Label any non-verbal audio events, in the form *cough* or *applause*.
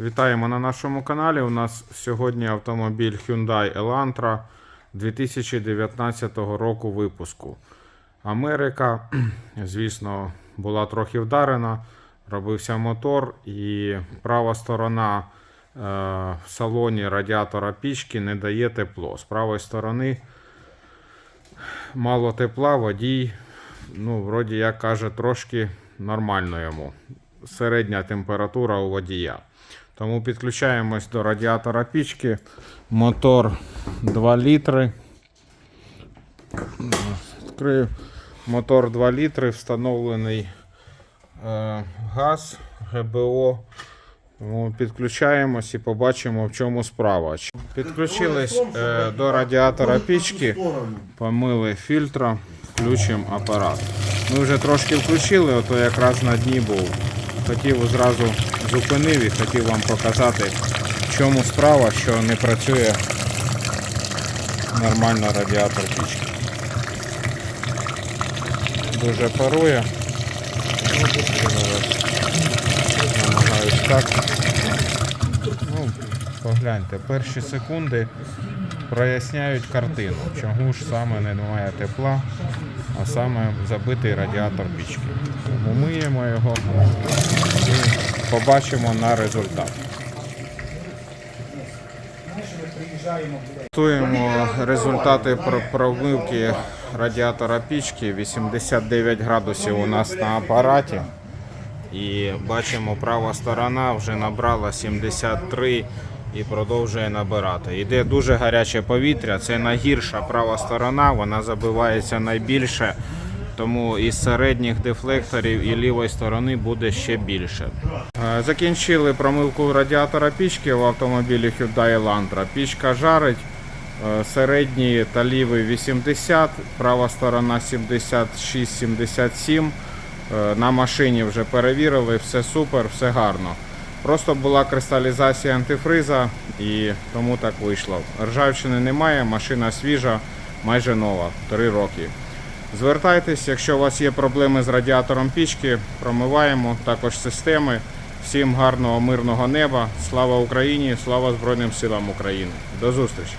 Вітаємо на нашому каналі. У нас сьогодні автомобіль Hyundai Elantra 2019 року випуску. Америка, *clears throat* звісно, була трохи вдарена, робився мотор, і права сторона е, в салоні радіатора пічки не дає тепло. З правої сторони мало тепла, водій, ну, вроді як каже, трошки нормально йому. Середня температура у водія. Тому підключаємось до радіатора пічки. Мотор 2 літри. Відкрию. Мотор 2 літри, встановлений е, газ ГБО. Тому підключаємось і побачимо, в чому справа. Підключились е, до радіатора пічки, помили фільтра, включимо апарат. Ми вже трошки включили, ото якраз на дні був. Хотів зразу зупинив і хотів вам показати, в чому справа, що не працює нормально радіатор пічки. Дуже парує. Намагаюсь так. Ну, погляньте, перші секунди проясняють картину. Чому ж саме немає тепла, а саме забитий радіатор пічки. Тому миємо його і побачимо на результат. Готуємо результати пр- промивки радіатора пічки. 89 градусів у нас на апараті. І бачимо, права сторона вже набрала 73 і продовжує набирати. Йде дуже гаряче повітря, це найгірша права сторона, вона забивається найбільше, тому із середніх дефлекторів і лівої сторони буде ще більше. Е, Закінчили промивку радіатора пічки в автомобілі Hyundai Elantra. Пічка жарить. Е, Середній та лівий 80, права сторона 76-77. Е, На машині вже перевірили, все супер, все гарно. Просто була кристалізація антифриза і тому так вийшло. Ржавчини немає, машина свіжа, майже нова, 3 роки. Звертайтесь, якщо у вас є проблеми з радіатором пічки, промиваємо також системи. Всім гарного мирного неба. Слава Україні! Слава Збройним силам України! До зустрічі!